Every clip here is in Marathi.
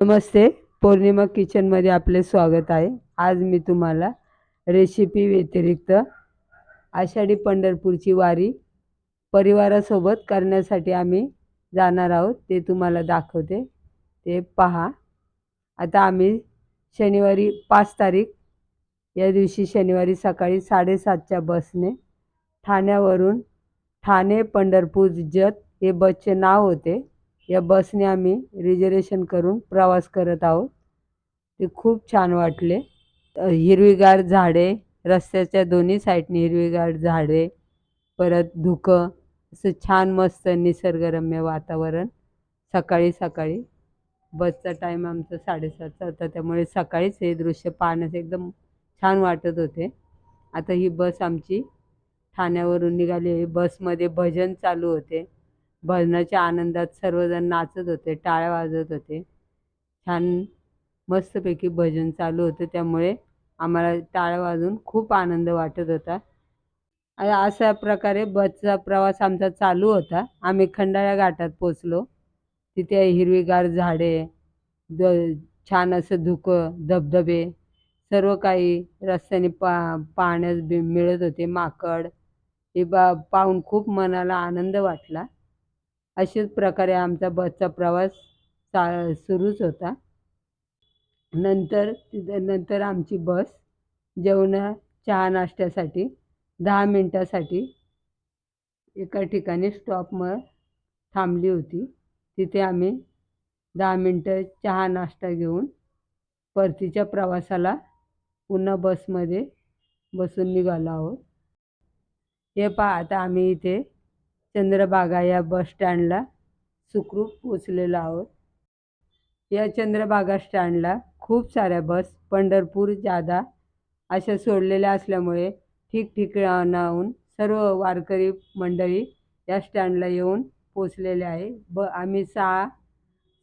नमस्ते. पौर्णिमा किचनमध्ये आपले स्वागत आहे. आज मी तुम्हाला रेसिपी व्यतिरिक्त आषाढी पंढरपूरची वारी परिवारासोबत करण्यासाठी आम्ही जाणार आहोत. ते तुम्हाला दाखवते. ते पहा. आता आम्ही शनिवारी पाच तारीख या दिवशी शनिवारी सकाळी साडेसातच्या बसने ठाण्यावरून ठाणे पंढरपूर जत हे बसचे नाव होते. या बसने आम्ही रिझर्वेशन करून प्रवास करत आहोत. ते खूप छान वाटले. हिरवीगार झाडे रस्त्याच्या दोन्ही साईडने हिरवीगार झाडे परत धुकं असं छान मस्त निसर्गरम्य वातावरण. सकाळी सकाळी बसचा टाईम आमचा साडेसातचा होता त्यामुळे सकाळीच हे दृश्य पाहण्यास एकदम छान वाटत होते. आता ही बस आमची ठाण्यावरून निघाली आहे. बसमध्ये भजन चालू होते. भजनाच्या आनंदात सर्वजण नाचत होते टाळ्या वाजत होते. छान मस्तपैकी भजन चालू होतं. त्यामुळे आम्हाला टाळ्या वाजून खूप आनंद वाटत होता. आणि अशा प्रकारे बसचा प्रवास आमचा चालू होता. आम्ही खंडाळ्या घाटात पोचलो तिथे हिरवीगार झाडे द छान असं धुकं धबधबे सर्व काही रस्त्याने पा पाहण्यास बी मिळत होते. माकड हे बा पाहून खूप मनाला आनंद वाटला. अशाच प्रकारे आमचा बसचा प्रवास चा सुरूच होता. नंतर तिथं नंतर आमची बस जेवणा चहा नाश्त्यासाठी दहा मिनटासाठी एका ठिकाणी स्टॉप थांबली होती. तिथे आम्ही दहा मिनटं चहा नाश्ता घेऊन परतीच्या प्रवासाला पुन्हा बसमध्ये बसून निघालो आहोत. हे पहा आता आम्ही इथे चंद्रभागा या बस स्टँडला सुखरूप पोचलेलो आहोत. या चंद्रभागा स्टँडला खूप साऱ्या बस पंढरपूर जादा अशा सोडलेल्या असल्यामुळे ठिकठिकाणाहून सर्व वारकरी मंडळी या स्टँडला येऊन पोचलेले आहे. ब आम्ही सहा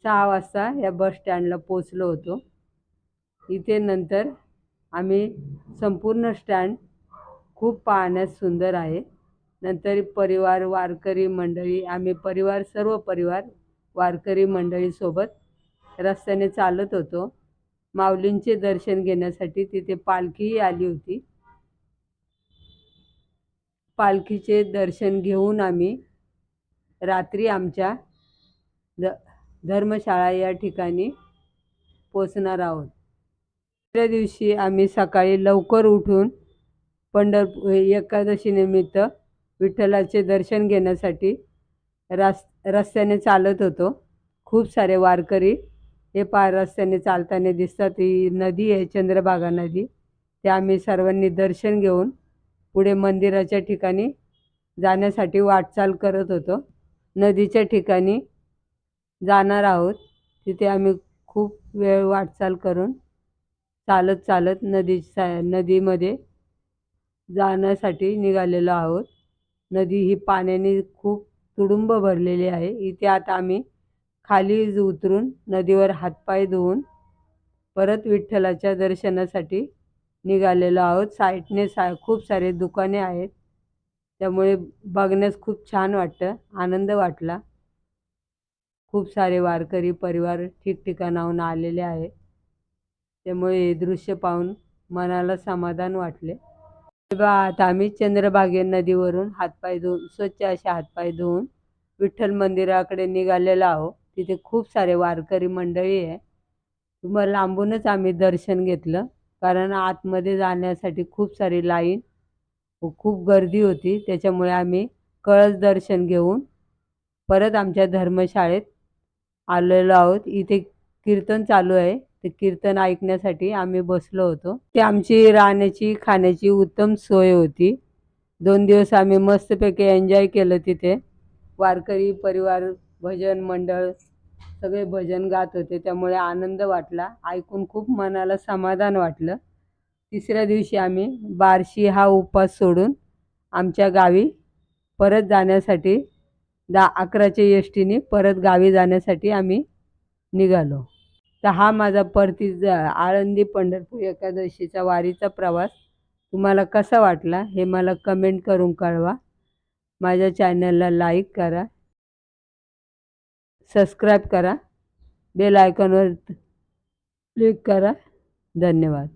सहा वाजता या बस स्टँडला पोचलो होतो. इथे नंतर आम्ही संपूर्ण स्टँड खूप पाहण्यास सुंदर आहे. नंतर परिवार वारकरी मंडळी आम्ही परिवार सर्व परिवार वारकरी मंडळीसोबत रस्त्याने चालत होतो. माऊलींचे दर्शन घेण्यासाठी तिथे पालखीही आली होती. पालखीचे दर्शन घेऊन आम्ही रात्री आमच्या ध धर्मशाळा या ठिकाणी पोचणार आहोत. दुसऱ्या दिवशी आम्ही सकाळी लवकर उठून पंढरपूर एकादशीनिमित्त विठ्ठलाचे दर्शन घेण्यासाठी रास रस्त्याने चालत होतो. खूप सारे वारकरी हे पार रस्त्याने चालताना दिसतात. ही नदी आहे चंद्रभागा नदी. ते आम्ही सर्वांनी दर्शन घेऊन पुढे मंदिराच्या ठिकाणी जाण्यासाठी वाटचाल करत होतो. नदीच्या ठिकाणी जाणार आहोत. तिथे आम्ही खूप वेळ वाटचाल करून चालत चालत नदी सा नदीमध्ये जाण्यासाठी निघालेलो आहोत. नदी ही पाण्याने खूप तुडुंब भरलेली आहे. इथे आता आम्ही खाली उतरून नदीवर हातपाय धुवून परत विठ्ठलाच्या दर्शनासाठी निघालेलो आहोत. साईडने सा खूप सारे दुकाने आहेत. त्यामुळे बघण्यास खूप छान वाटतं. आनंद वाटला. खूप सारे वारकरी परिवार ठिकठिकाणाहून आलेले आहे त्यामुळे हे दृश्य पाहून मनाला समाधान वाटले. बा आता आम्ही चंद्रभागे नदीवरून हातपाय धुवून स्वच्छ असे हातपाय धुवून विठ्ठल मंदिराकडे निघालेलो आहोत. तिथे खूप सारे वारकरी मंडळी आहे. मग लांबूनच आम्ही दर्शन घेतलं. कारण आतमध्ये जाण्यासाठी खूप सारी लाईन व खूप गर्दी होती. त्याच्यामुळे आम्ही कळस दर्शन घेऊन परत आमच्या धर्मशाळेत आलेलो आहोत. इथे कीर्तन चालू आहे. ते कीर्तन ऐकण्यासाठी आम्ही बसलो होतो. ते आमची राहण्याची खाण्याची उत्तम सोय होती. दोन दिवस आम्ही मस्तपैकी एन्जॉय केलं तिथे. वारकरी परिवार भजन मंडळ सगळे भजन गात होते. त्यामुळे आनंद वाटला. ऐकून खूप मनाला समाधान वाटलं. तिसऱ्या दिवशी आम्ही बारशी हा उपास सोडून आमच्या गावी परत जाण्यासाठी दा अकराच्या एस टीने परत गावी जाण्यासाठी आम्ही निघालो. तर हा माझा परती ज आळंदी पंढरपूर एकादशीचा वारीचा प्रवास. तुम्हाला कसा वाटला हे मला कमेंट करून कळवा. माझ्या चॅनलला लाईक करा. सबस्क्राईब करा. बेल आयकॉनवर क्लिक करा. धन्यवाद.